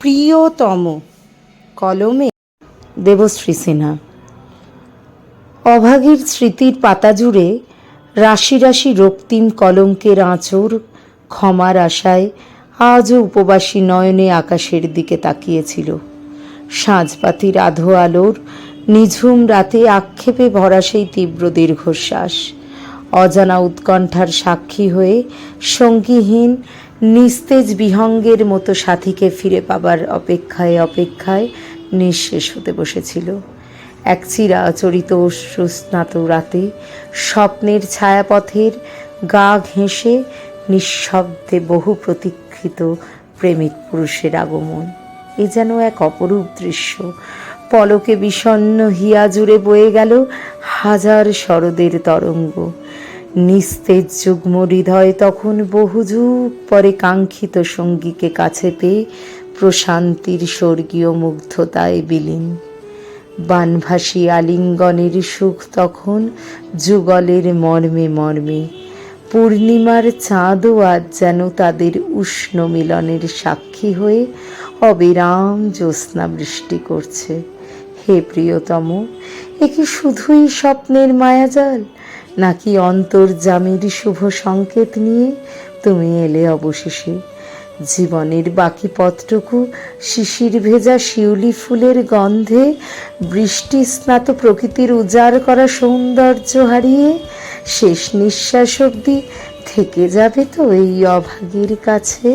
প্রিয়তম কলমে দেবশ্রী সিনহা। অভাগীর স্মৃতির পাতা জুড়ে রাশি রাশি রক্তিম কলঙ্কের আঁচড় ক্ষমার আশায় আজও উপবাসী নয়নে আকাশের দিকে তাকিয়েছিল। সাঁঝপাতির আধো আলোর নিঝুম রাতে আক্ষেপে ভরা সেই তীব্র দীর্ঘশ্বাস, অজানা উৎকণ্ঠার সাক্ষী হয়ে সঙ্গীহীন নিস্তেজ বিহঙ্গের মতো সাথীকে ফিরে পাবার অপেক্ষায় অপেক্ষায় নিঃশেষ হতে বসেছিল। এক চিরাচরিত অশ্রুস্নাত রাতে স্বপ্নের ছায়াপথের গা ঘেঁষে নিঃশব্দে বহু প্রতীক্ষিত প্রেমিক পুরুষের আগমন। এ যেন এক অপরূপ দৃশ্য। পলকে বিষণ্ণ হিয়া জুড়ে বয়ে গেল হাজার শরদের তরঙ্গ। নিস্তেজ যুগ্ম হৃদয় তখন বহু যুগ পরে কাঙ্ক্ষিত সঙ্গীকে কাছে পেয়ে প্রশান্তির স্বর্গীয় মুগ্ধতায় বিলীন। বানভাসী আলিঙ্গনের সুখ তখন যুগলের মর্মে মর্মে। পূর্ণিমার চাঁদও আজ যেন তাদের উষ্ণ মিলনের সাক্ষী হয়ে অবিরাম জ্যোৎস্না বৃষ্টি করছে। হে প্রিয়তম, এ কি শুধুই স্বপ্নের মায়াজাল? নাকি অন্তর্জামের শুভ সংকেত নিয়ে তুমি এলে অবশেষে? জীবনের বাকি পথটুকু শিশির ভেজা শিউলি ফুলের গন্ধে, বৃষ্টি স্নাত প্রকৃতির উজাড় করা সৌন্দর্য হারিয়ে, শেষ নিঃশ্বাস অবধি থেকে যাবে তো এই অভাগীর কাছে?